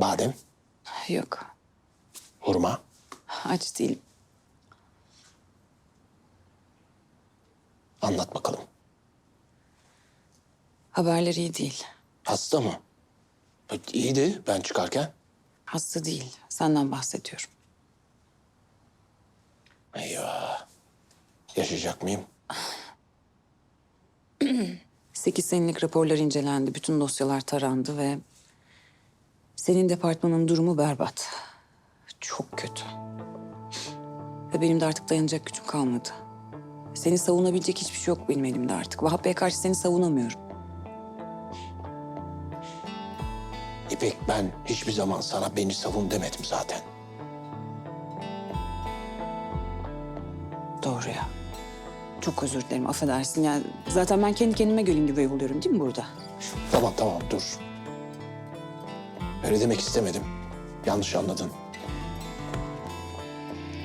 Badem, Yok. hurma. Aç değilim. Anlat bakalım. Haberler iyi değil. Hasta mı? E, İyiydi ben çıkarken. Hasta değil. Senden bahsediyorum. Eyvah. Yaşayacak mıyım? Sekiz senelik raporlar incelendi. Bütün dosyalar tarandı ve... Senin departmanın durumu berbat. Çok kötü. Ve benim de artık dayanacak gücüm kalmadı. Seni savunabilecek hiçbir şey yok benim elimde artık. Vahap Bey'e karşı seni savunamıyorum. İpek ben hiçbir zaman sana beni savun demedim zaten. Doğru ya. Çok özür dilerim, affedersin. Yani zaten ben kendi kendime gölüm gibi oluyorum değil mi burada? Tamam tamam dur. Öyle demek istemedim. Yanlış anladın.